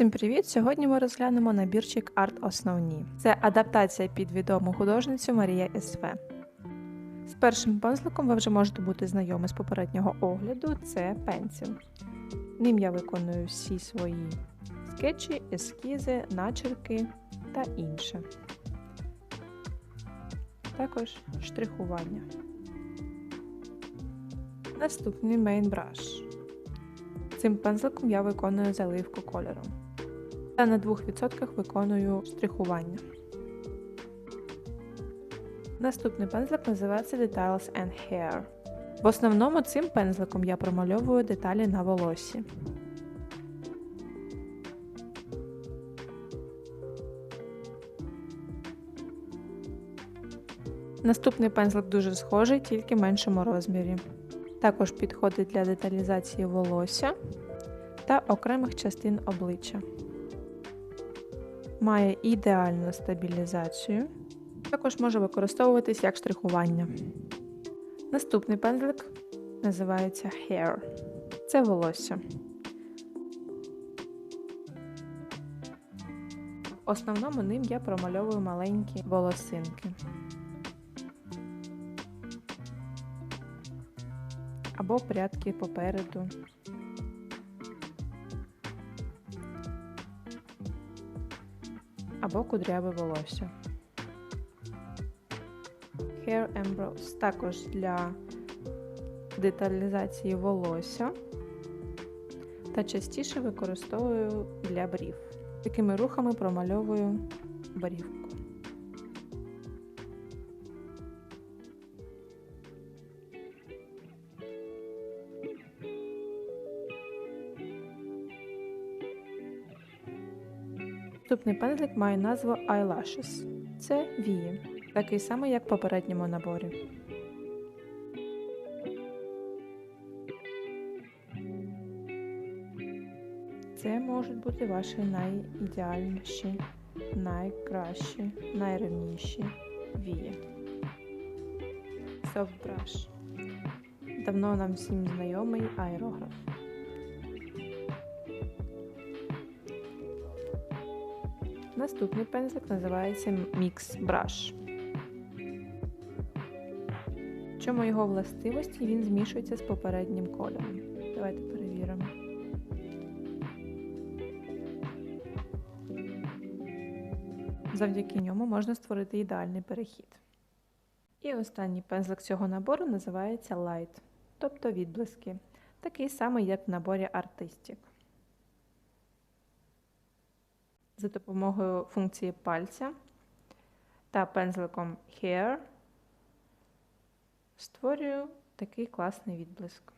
Всім привіт! Сьогодні ми розглянемо набірчик Арт Основні. Це адаптація під відому художницю Марія СВ. З першим пензликом ви вже можете бути знайомі з попереднього огляду це пенсіл. Ним я виконую всі свої скетчі, ескізи, начерки та інше. Також штрихування. Наступний мейнбраш. Цим пензликом я виконую заливку кольором. Та на 2% виконую штрихування. Наступний пензлик називається Details and Hair. В основному цим пензликом я промальовую деталі на волосі. Наступний пензлик дуже схожий, тільки в меншому розмірі. Також підходить для деталізації волосся та окремих частин обличчя. Має ідеальну стабілізацію. Також може використовуватись як штрихування. Наступний пензлик називається Hair. Це волосся. В основному ним я промальовую маленькі волосинки. або прядки попереду. Або кудряве волосся. Hair Embrows також для деталізації волосся та частіше використовую для брів. Такими рухами промальовую брівку. Наступний пензлик має назву Eyelashes. Це вії, такий самий, як в попередньому наборі. Це можуть бути ваші найідеальніші, найкращі, найрівніші вії. Brush. Давно нам всім знайомий аерограф. Наступний пензлик називається Mix Brush. В чому його властивості він змішується з попереднім кольором. Давайте перевіримо. Завдяки ньому можна створити ідеальний перехід. І останній пензлик цього набору називається Light, тобто відблиски, такий самий, як в наборі Artistic. За допомогою функції пальця та пензликом Hair створюю такий класний відблиск.